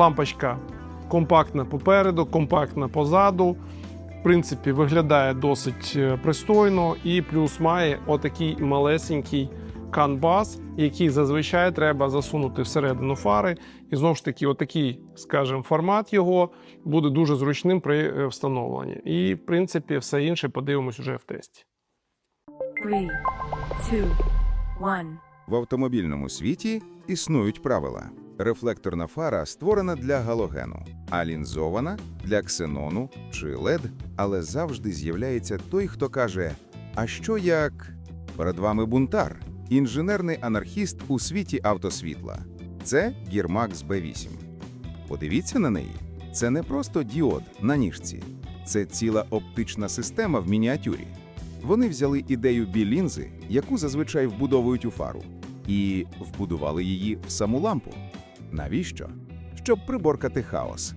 Лампочка компактна попереду, компактна позаду. В принципі, виглядає досить е, пристойно і плюс має отакий малесенький канбас, який зазвичай треба засунути всередину фари. І знову ж таки, отакий, скажімо, формат його буде дуже зручним при е, встановленні. І, в принципі, все інше подивимось уже в тесті. Three, two, one. В автомобільному світі існують правила. Рефлекторна фара створена для галогену, а лінзована для ксенону чи LED, але завжди з'являється той, хто каже: А що як перед вами бунтар, інженерний анархіст у світі автосвітла. Це Гірмакс B8. Подивіться на неї. Це не просто діод на ніжці, це ціла оптична система в мініатюрі. Вони взяли ідею білінзи, яку зазвичай вбудовують у фару, і вбудували її в саму лампу. Навіщо? Щоб приборкати хаос.